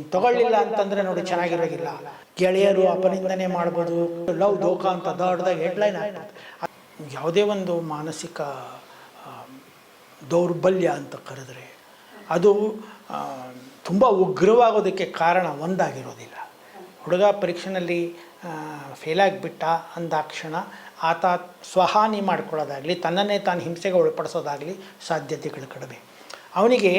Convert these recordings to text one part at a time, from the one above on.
ತಗೊಳ್ಳಿಲ್ಲ ಅಂತಂದ್ರೆ ನೋಡಿ ಚೆನ್ನಾಗಿರೋದಿಲ್ಲ. ಗೆಳೆಯರು ಅಪನಿಂದನೆ ಮಾಡ್ಬೋದು. ಲವ್ ದೋಖ ಅಂತ ದೊಡ್ಡದಾಗಿ ಹೆಡ್ಲೈನ್ ಆಗ್ತದೆ. ಯಾವುದೇ ಒಂದು ಮಾನಸಿಕ ದೌರ್ಬಲ್ಯ ಅಂತ ಕರೆದ್ರೆ ಅದು ತುಂಬ ಉಗ್ರವಾಗೋದಕ್ಕೆ ಕಾರಣ ಒಂದಾಗಿರೋದಿಲ್ಲ. ಹುಡುಗ ಪರೀಕ್ಷೆನಲ್ಲಿ ಫೇಲ್ ಆಗಿಬಿಟ್ಟ ಅಂದಾಕ್ಷಣ ಆತ ಸ್ವಹಾನಿ ಮಾಡ್ಕೊಳ್ಳೋದಾಗಲಿ, ತನ್ನನ್ನೇ ತಾನು ಹಿಂಸೆಗೆ ಒಳಪಡಿಸೋದಾಗಲಿ ಸಾಧ್ಯತೆಗಳು ಕಡಿಮೆ. ಅವನಿಗೆ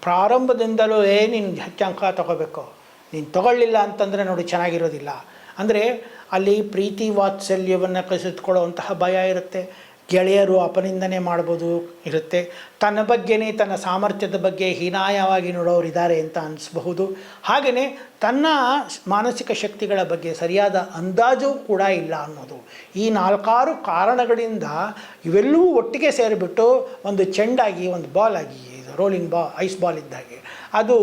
ಪ್ರಾರಂಭದಿಂದಲೂ, ಏ, ನೀನು ಹೆಚ್ಚು ಅಂಕ ತಗೋಬೇಕು. ನೀನು ತಗೊಳ್ಳಿಲ್ಲ ಅಂತಂದರೆ ನೋಡಿ, ಚೆನ್ನಾಗಿರೋದಿಲ್ಲ. ಅಂದರೆ ಅಲ್ಲಿ ಪ್ರೀತಿ ವಾತ್ಸಲ್ಯವನ್ನು ಕಸಿದುಕೊಳ್ಳುವಂತಹ ಭಯ ಇರುತ್ತೆ. ಗೆಳೆಯರು ಅಪನಿಂದನೆ ಮಾಡ್ಬೋದು ಇರುತ್ತೆ. ತನ್ನ ಬಗ್ಗೆನೇ, ತನ್ನ ಸಾಮರ್ಥ್ಯದ ಬಗ್ಗೆ ಹೀನಾಯವಾಗಿ ನೋಡೋರು ಇದ್ದಾರೆ ಅಂತ ಅನಿಸ್ಬಹುದು. ಹಾಗೆಯೇ ತನ್ನ ಮಾನಸಿಕ ಶಕ್ತಿಗಳ ಬಗ್ಗೆ ಸರಿಯಾದ ಅಂದಾಜು ಕೂಡ ಇಲ್ಲ ಅನ್ನೋದು. ಈ ನಾಲ್ಕಾರು ಕಾರಣಗಳಿಂದ ಇವೆಲ್ಲವೂ ಒಟ್ಟಿಗೆ ಸೇರಿಬಿಟ್ಟು ಒಂದು ಚೆಂಡಾಗಿ, ಒಂದು ಬಾಲ್ ಆಗಿ ರೋಲಿಂಗ್ ಬಾ, ಐಸ್ ಬಾಲ್ ಇದ್ದಾಗೆ. ಅದು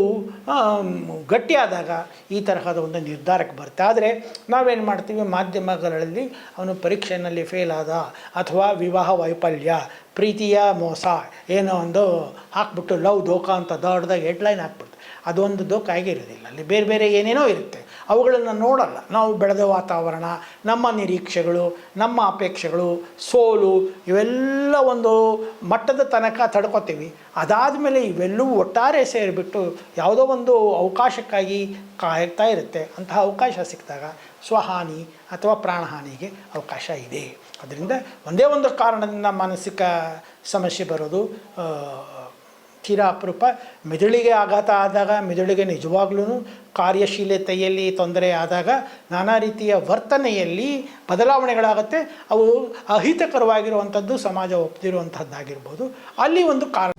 ಗಟ್ಟಿಯಾದಾಗ ಈ ತರಹದ ಒಂದು ನಿರ್ಧಾರಕ್ಕೆ ಬರುತ್ತೆ. ಆದರೆ ನಾವೇನು ಮಾಡ್ತೀವಿ? ಮಾಧ್ಯಮಗಳಲ್ಲಿ ಅವನು ಪರೀಕ್ಷೆಯಲ್ಲಿ ಫೇಲ್ ಆದ ಅಥವಾ ವಿವಾಹ ವೈಫಲ್ಯ, ಪ್ರೀತಿಯ ಮೋಸ, ಏನೋ ಒಂದು ಹಾಕ್ಬಿಟ್ಟು ಲವ್ ದೋಖ ಅಂತ ದೊಡ್ಡದಾಗಿ ಹೆಡ್ಲೈನ್ ಹಾಕ್ಬಿಡ್ತು. ಅದೊಂದು ದೋಖ ಆಗಿರೋದಿಲ್ಲ. ಅಲ್ಲಿ ಬೇರೆ ಬೇರೆ ಏನೇನೋ ಇರುತ್ತೆ. ಅವುಗಳನ್ನು ನೋಡಲ್ಲ. ನಾವು ಬೆಳೆದ ವಾತಾವರಣ, ನಮ್ಮ ನಿರೀಕ್ಷೆಗಳು, ನಮ್ಮ ಅಪೇಕ್ಷೆಗಳು, ಸೋಲು ಇವೆಲ್ಲ ಒಂದು ಮಟ್ಟದ ತನಕ ತಡ್ಕೋತೀವಿ. ಅದಾದ ಮೇಲೆ ಇವೆಲ್ಲವೂ ಒಟ್ಟಾರೆ ಸೇರಿಬಿಟ್ಟು ಯಾವುದೋ ಒಂದು ಅವಕಾಶಕ್ಕಾಗಿ ಕಾಯ್ತಾ ಇರುತ್ತೆ. ಅಂತಹ ಅವಕಾಶ ಸಿಕ್ಕಿದಾಗ ಸ್ವಹಾನಿ ಅಥವಾ ಪ್ರಾಣಹಾನಿಗೆ ಅವಕಾಶ ಇದೆ. ಅದರಿಂದ ಒಂದೇ ಒಂದು ಕಾರಣದಿಂದ ಮಾನಸಿಕ ಸಮಸ್ಯೆ ಬರೋದು ತೀರಾ ಅಪರೂಪ. ಮೆದುಳಿಗೆ ಆಘಾತ ಆದಾಗ ಮೆದುಳಿಗೆ ನಿಜವಾಗ್ಲೂ ಕಾರ್ಯಶೀಲತೆಯಲ್ಲಿ ತೊಂದರೆ ಆದಾಗ ನಾನಾ ರೀತಿಯ ವರ್ತನೆಯಲ್ಲಿ ಬದಲಾವಣೆಗಳಾಗುತ್ತೆ. ಅವು ಅಹಿತಕರವಾಗಿರುವಂಥದ್ದು ಸಮಾಜ ಒಪ್ಪದಿರುವಂಥದ್ದಾಗಿರ್ಬೋದು ಅಲ್ಲಿ ಒಂದು ಕಾರಣ